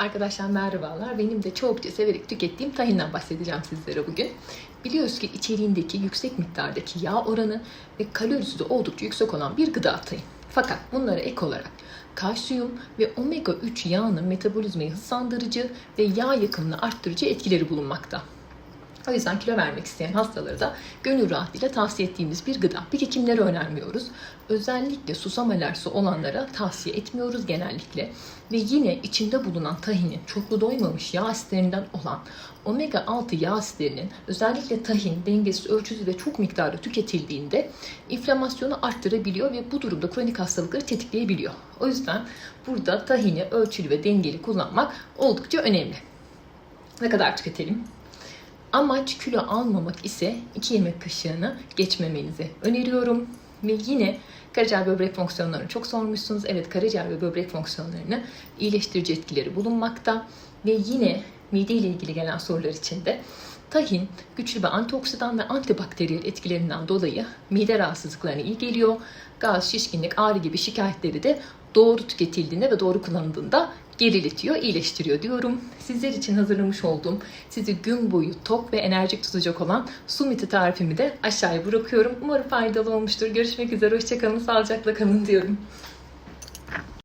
Arkadaşlar merhabalar. Benim de çokça severek tükettiğim tahinden bahsedeceğim sizlere bugün. Biliyoruz ki içeriğindeki yüksek miktardaki yağ oranı ve kalorisi de oldukça yüksek olan bir gıda tahin. Fakat bunlara ek olarak kalsiyum ve omega 3 yağının metabolizmayı hızlandırıcı ve yağ yakımını arttırıcı etkileri bulunmakta. O yüzden kilo vermek isteyen hastalara da gönül rahatlığıyla tavsiye ettiğimiz bir gıda. Peki kimlere önermiyoruz? Özellikle susam alerjisi olanlara tavsiye etmiyoruz genellikle. Ve yine içinde bulunan tahinin çoklu doymamış yağ asitlerinden olan omega 6 yağ asitlerinin özellikle tahin dengesiz, ölçüsüz ve çok miktarda tüketildiğinde inflamasyonu arttırabiliyor ve bu durumda kronik hastalıkları tetikleyebiliyor. O yüzden burada tahini ölçülü ve dengeli kullanmak oldukça önemli. Ne kadar tüketelim? Amaç kilo almamak ise 2 yemek kaşığını geçmemenizi öneriyorum. Ve yine karaciğer böbrek fonksiyonlarını çok sormuşsunuz. Evet karaciğer ve böbrek fonksiyonlarını iyileştirici etkileri bulunmakta. Ve yine mide ile ilgili gelen sorular için de tahin güçlü bir antioksidan ve antibakteriyel etkilerinden dolayı mide rahatsızlıklarına iyi geliyor. Gaz, şişkinlik, ağrı gibi şikayetleri de doğru tüketildiğinde ve doğru kullanıldığında geriletiyor, iyileştiriyor diyorum. Sizler için hazırlamış olduğum sizi gün boyu tok ve enerjik tutacak olan su miti tarifimi de aşağıya bırakıyorum. Umarım faydalı olmuştur. Görüşmek üzere, hoşçakalın, sağlıcakla kalın diyorum.